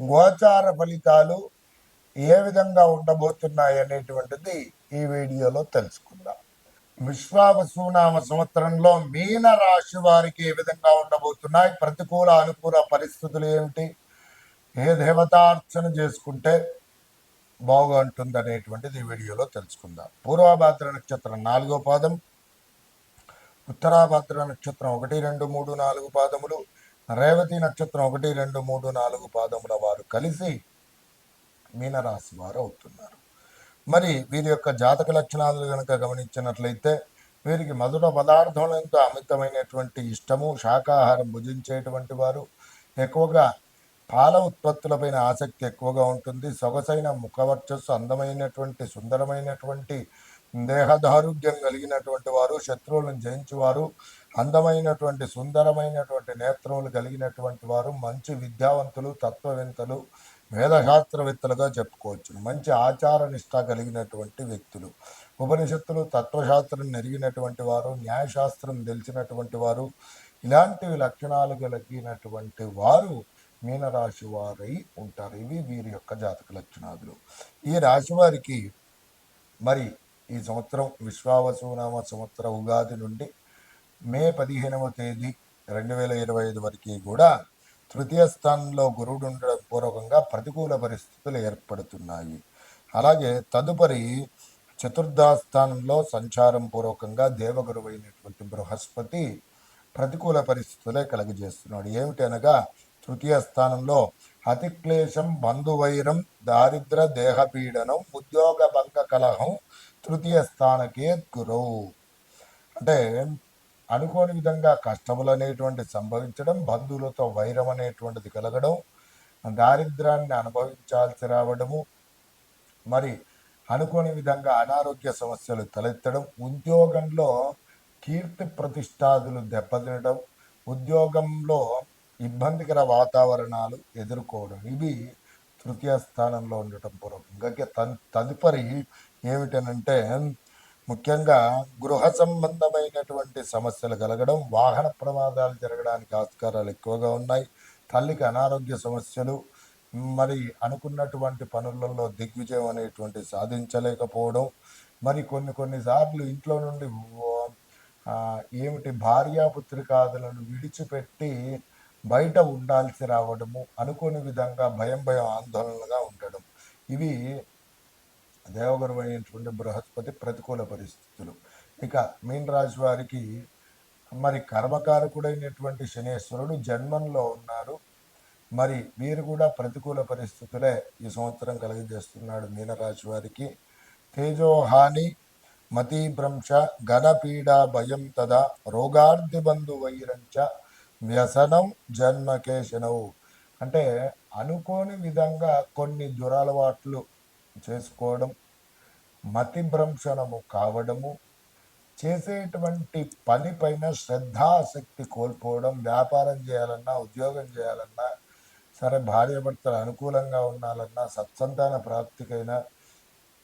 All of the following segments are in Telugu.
గోచార ఫలితాలు ఏ విధంగా ఉండబోతున్నాయి అనేటువంటిది ఈ వీడియోలో తెలుసుకుందాం. విశ్వావసునామ సంవత్సరంలో మీన రాశి వారికి ఏ విధంగా ఉండబోతున్నాయి? ప్రతికూల అనుకూల పరిస్థితులు ఏమిటి? ఏ దేవతార్చన చేసుకుంటే బాగుంటుంది అనేటువంటిది ఈ వీడియోలో తెలుసుకుందాం. పూర్వభాద్ర నక్షత్రం నాలుగో పాదం ఉత్తరాభద్ర నక్షత్రం ఒకటి రెండు మూడు నాలుగు పాదములు రేవతి నక్షత్రం ఒకటి రెండు మూడు నాలుగు పాదముల వారు కలిసి మీనరాశి వారు అవుతున్నారు. మరి వీరి యొక్క జాతక లక్షణాలు కనుక గమనించినట్లయితే వీరికి మధుర పదార్థాలతో అమితమైనటువంటి ఇష్టము శాకాహారం భుజించేటువంటి వారు ఎక్కువగా పాల ఉత్పత్తులపైన ఆసక్తి ఎక్కువగా ఉంటుంది. సొగసైన ముఖవర్చస్సు అందమైనటువంటి సుందరమైనటువంటి దేహదారుగ్యం కలిగినటువంటి వారు శత్రువులను జయించువారు అందమైనటువంటి సుందరమైనటువంటి నేత్రములు కలిగినటువంటి వారు మంచి విద్యావంతులు తత్వవేత్తలు వేదశాస్త్రవేత్తలుగా చెప్పుకోవచ్చు మంచి ఆచార నిష్ట కలిగినటువంటి వ్యక్తులు. ఉపనిషత్తులు తత్వశాస్త్రం నెరిగినటువంటి వారు న్యాయశాస్త్రం తెలిసినటువంటి వారు ఇలాంటి లక్షణాలు కలిగినటువంటి వారు మీనరాశి వారై ఉంటారు. ఇవి వీరి యొక్క జాతక లక్షణాలు ఈ రాశి వారికి మరి ఈ సంవత్సరం విశ్వావసునామ సంవత్సర ఉగాది నుండి మే పదిహేనవ తేదీ రెండు వేల ఇరవై ఐదు వరకు కూడా తృతీయ స్థానంలో గురువుడు ఉండడం పూర్వకంగా ప్రతికూల పరిస్థితులు ఏర్పడుతున్నాయి. అలాగే తదుపరి చతుర్థ స్థానంలో సంచారం పూర్వకంగా దేవగురువు అయినటువంటి బృహస్పతి ప్రతికూల పరిస్థితులే కలుగజేస్తున్నాడు. ఏమిటనగా తృతీయ స్థానంలో అతిక్లేశం బంధువైరం దారిద్ర దేహపీడనం ఉద్యోగ భంగ కలహం తృతీయ స్థానకే గురువు. అంటే అనుకోని విధంగా కష్టములు అనేటువంటి సంభవించడం బంధువులతో వైరం అనేటువంటిది కలగడం దారిద్రాన్ని అనుభవించాల్సి రావడము మరి అనుకోని విధంగా అనారోగ్య సమస్యలు తలెత్తడం ఉద్యోగంలో కీర్తి ప్రతిష్టాదులు దెబ్బతినడం ఉద్యోగంలో ఇబ్బందికర వాతావరణాలు ఎదుర్కోవడం ఇవి తృతీయ స్థానంలో ఉండటం పూర్వకంగా తన్- తదుపరి ఏమిటనంటే ముఖ్యంగా గృహ సంబంధమైనటువంటి సమస్యలు కలగడం వాహన ప్రమాదాలు జరగడానికి ఆస్కారాలు ఎక్కువగా ఉన్నాయి. తల్లికి అనారోగ్య సమస్యలు మరి అనుకున్నటువంటి పనులలో దిగ్విజయం అనేటువంటి సాధించలేకపోవడం మరి కొన్ని కొన్నిసార్లు ఇంట్లో నుండి ఏమిటి ఆ, ఏమిటి భార్యాపుత్రికాదులను విడిచిపెట్టి బయట ఉండాల్సి రావడము అనుకోని విధంగా భయం భయం ఆందోళనగా ఉండడం. ఇవి దేవగురు అయినటువంటి బృహస్పతి ప్రతికూల పరిస్థితులు. ఇక మీన్ రాశి వారికి మరి కర్మకారకుడైనటువంటి శనేశ్వరుడు జన్మంలో ఉన్నారు. మరి వీరు కూడా ప్రతికూల పరిస్థితులే ఈ సంవత్సరం కలిగజేస్తున్నాడు మీనరాశి వారికి. తేజోహాని మతీభ్రంశ ఘనపీడ భయం తదా రోగార్ధి బంధు వైరంచ వ్యసనం జన్మకేశనవు అంటే అనుకోని విధంగా కొన్ని దురలవాట్లు చేసుకోవడం మతిభ్రంశనము కావడము చేసేటువంటి పని పైన శ్రద్ధాశక్తి కోల్పోవడం వ్యాపారం చేయాలన్నా ఉద్యోగం చేయాలన్నా సరే భార్యాభర్తలు అనుకూలంగా ఉండాలన్నా సత్సంతాన ప్రాప్తికైనా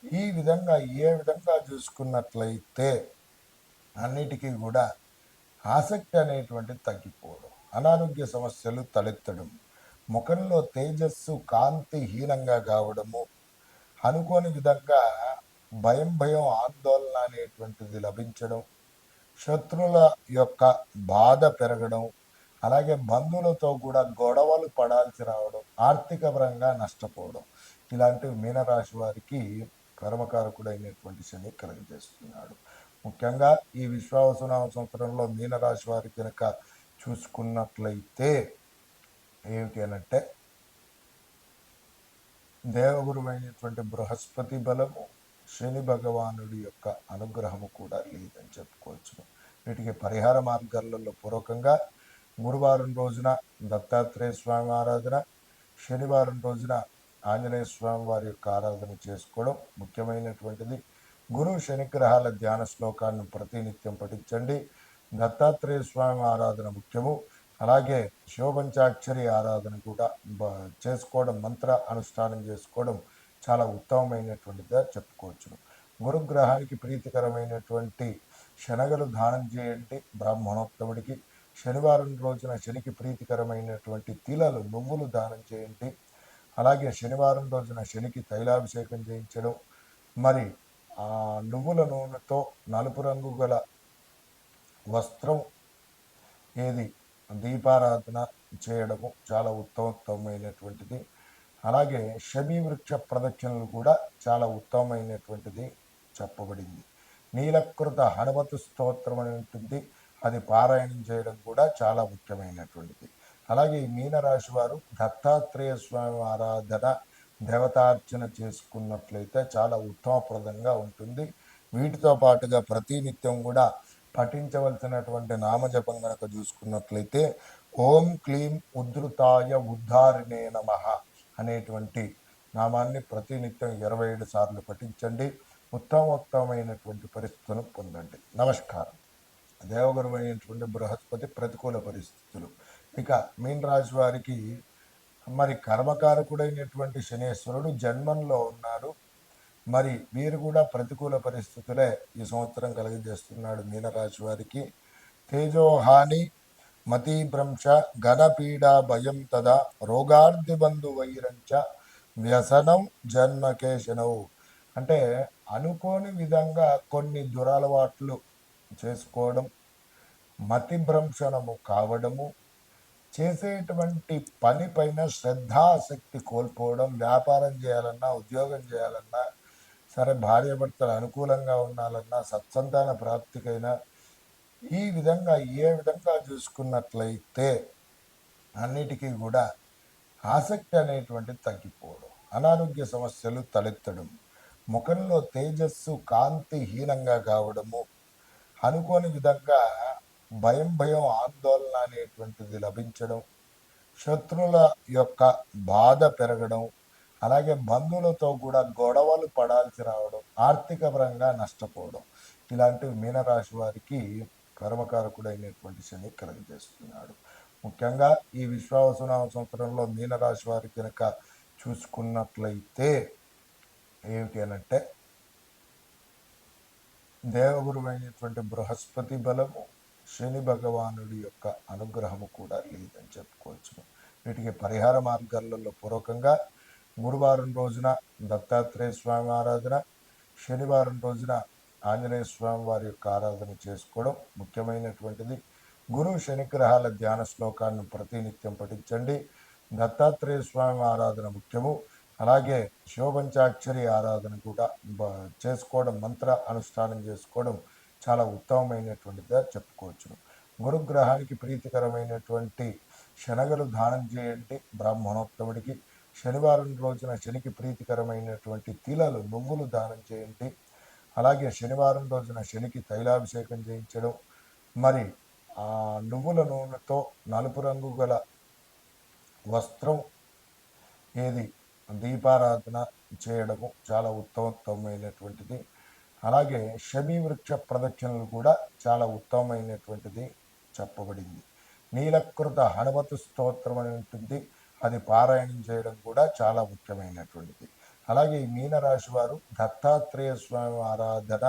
ఈ విధంగా ఏ విధంగా చూసుకున్నట్లయితే అన్నిటికీ కూడా ఆసక్తి అనేటువంటిది తగ్గిపోవడం అనారోగ్య సమస్యలు తలెత్తడం ముఖంలో తేజస్సు కాంతి హీనంగా కావడము అనుకోని విధంగా భయం భయం ఆందోళన అనేటువంటిది లభించడం శత్రువుల యొక్క బాధ పెరగడం అలాగే బంధువులతో కూడా గొడవలు పడాల్సి రావడం ఆర్థిక పరంగా నష్టపోవడం. ఇలాంటివి మీనరాశి వారికి కర్మకారకుడైనటువంటి శని కలుగజేస్తున్నాడు. ముఖ్యంగా ఈ విశ్వావసనామ సంవత్సరంలో మీనరాశి వారి కనుక చూసుకున్నట్లయితే ఏమిటి అనంటే దేవగురువైనటువంటి బృహస్పతి బలము శని భగవానుడి యొక్క అనుగ్రహము కూడా లేదని చెప్పుకోవచ్చు వీటికి పరిహార మార్గాలలో పూర్వకంగా గురువారం రోజున దత్తాత్రేయ స్వామి ఆరాధన శనివారం రోజున ఆంజనేయ స్వామి వారి యొక్క ఆరాధన చేసుకోవడం ముఖ్యమైనటువంటిది. గురు శనిగ్రహాల ధ్యాన శ్లోకాన్ని ప్రతినిత్యం పఠించండి. దత్తాత్రేయ స్వామి ఆరాధన ముఖ్యము. అలాగే శివపంచాక్షరి ఆరాధన కూడా చేసుకోవడం మంత్ర అనుష్ఠానం చేసుకోవడం చాలా ఉత్తమమైనటువంటిదిగా చెప్పుకోవచ్చును. గురుగ్రహానికి ప్రీతికరమైనటువంటి శనగలు దానం చేయండి. బ్రాహ్మణోత్తముడికి శనివారం రోజున శనికి ప్రీతికరమైనటువంటి తిలలు నువ్వులు దానం చేయండి. అలాగే శనివారం రోజున శనికి తైలాభిషేకం చేయించడం. మరి ఆ నువ్వుల నూనెతో నలుపు రంగు గల వస్త్రం ఏది? దీపారాధన చేయడము చాలా ఉత్తమోత్తమైనటువంటిది అలాగే షబీ వృక్ష ప్రదక్షిణలు కూడా చాలా ఉత్తమమైనటువంటిది చెప్పబడింది. నీలకృత హనుమతు స్తోత్రం అని ఉంటుంది. అది పారాయణం చేయడం కూడా చాలా ముఖ్యమైనటువంటిది. అలాగే మీనరాశి వారు దత్తాత్రేయ స్వామి ఆరాధన దేవతార్చన చేసుకున్నట్లయితే చాలా ఉత్తమప్రదంగా ఉంటుంది. వీటితో పాటుగా ప్రతినిత్యం కూడా పఠించవలసినటువంటి నామజపం కనుక చూసుకున్నట్లయితే ఓం క్లీం ఉద్ధృతాయ ఉద్ధారిణే నమ అనేటువంటి నామాన్ని ప్రతినిత్యం ఇరవై ఏడు సార్లు పఠించండి. ఉత్తమోత్తమైనటువంటి పరిస్థితులను పొందండి. నమస్కారం. దేవగురువైనటువంటి బృహస్పతి ప్రతికూల పరిస్థితులు. ఇక మీన్ రాజు వారికి మరి కర్మకారకుడైనటువంటి శనేశ్వరుడు జన్మంలో ఉన్నారు మరి వీరు కూడా ప్రతికూల పరిస్థితులే ఈ సంవత్సరం కలిగజేస్తున్నాడు మీనరాశి వారికి. తేజోహాని మతీభ్రంశ ఘనపీడ భయం తదా రోగార్ధి బంధు వైరంచ వ్యసనం జన్మకేశనవు అంటే అనుకోని విధంగా కొన్ని దురలవాట్లు చేసుకోవడం మతిభ్రంశనము కావడము చేసేటువంటి పని పైన శ్రద్ధాశక్తి కోల్పోవడం వ్యాపారం చేయాలన్నా ఉద్యోగం చేయాలన్నా సరే భార్యాభర్తలు అనుకూలంగా ఉండాలన్నా సత్సంతాన ప్రాప్తికైనా ఈ విధంగా ఏ విధంగా చూసుకున్నట్లయితే అన్నిటికీ కూడా ఆసక్తి అనేటువంటిది తగ్గిపోవడం అనారోగ్య సమస్యలు తలెత్తడం ముఖంలో తేజస్సు కాంతి హీనంగా కావడము అనుకోని విధంగా భయం భయం ఆందోళన అనేటువంటిది లభించడం శత్రువుల యొక్క బాధ పెరగడం అలాగే బంధువులతో కూడా గొడవలు పడాల్సి రావడం ఆర్థిక పరంగా నష్టపోవడం. ఇలాంటివి మీనరాశి వారికి కర్మకారకుడైనటువంటి శని కలుగజేస్తున్నాడు. ముఖ్యంగా ఈ విశ్వావసనామ సంవత్సరంలో మీనరాశి వారి కనుక చూసుకున్నట్లయితే ఏమిటి అనంటే దేవగురువైనటువంటి బృహస్పతి బలము శని భగవానుడి యొక్క అనుగ్రహము కూడా లేదని చెప్పుకోవచ్చు వీటికి పరిహార మార్గాలలో పూర్వకంగా గురువారం రోజున దత్తాత్రేయ స్వామి ఆరాధన శనివారం రోజున ఆంజనేయ స్వామి వారి యొక్క ఆరాధన చేసుకోవడం ముఖ్యమైనటువంటిది. గురు శనిగ్రహాల ధ్యాన శ్లోకాన్ని ప్రతినిత్యం పఠించండి. దత్తాత్రేయ స్వామి ఆరాధన ముఖ్యము. అలాగే శివపంచాక్షరి ఆరాధన కూడా చేసుకోవడం మంత్ర అనుష్ఠానం చేసుకోవడం చాలా ఉత్తమమైనటువంటిదిగా చెప్పుకోవచ్చును. గురుగ్రహానికి ప్రీతికరమైనటువంటి శనగలు దానం చేయండి. బ్రాహ్మణోత్తముడికి శనివారం రోజున శనికి ప్రీతికరమైనటువంటి తిలలు నువ్వులు దానం చేయండి. అలాగే శనివారం రోజున శనికి తైలాభిషేకం చేయించడం. మరి ఆ నువ్వుల నూనెతో నలుపు రంగు గల వస్త్రం ఏది? దీపారాధన చేయడము చాలా ఉత్తమోత్తమైనటువంటిది అలాగే షబీ వృక్ష ప్రదక్షిణలు కూడా చాలా ఉత్తమమైనటువంటిది చెప్పబడింది. నీలకృత హనుమతు స్తోత్రం అని ఉంటుంది. పారాయణం చేయడం కూడా చాలా ముఖ్యమైనటువంటిది. అలాగే ఈ మీనరాశి వారు దత్తాత్రేయ స్వామి ఆరాధన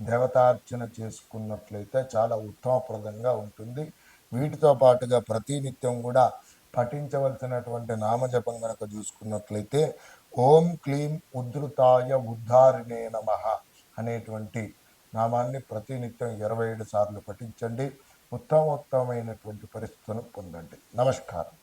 దేవతార్చన చేసుకున్నట్లయితే చాలా ఉత్తమప్రదంగా ఉంటుంది. వీటితో పాటుగా ప్రతినిత్యం కూడా పఠించవలసినటువంటి నామజపం కనుక చూసుకున్నట్లయితే ఓం క్లీం ఉద్ధృతాయ ఉద్ధారిణే నమ అనేటువంటి నామాన్ని ప్రతినిత్యం ఇరవై ఏడు సార్లు పఠించండి. ఉత్తమోత్తమైనటువంటి పరిస్థితులను పొందండి. నమస్కారం.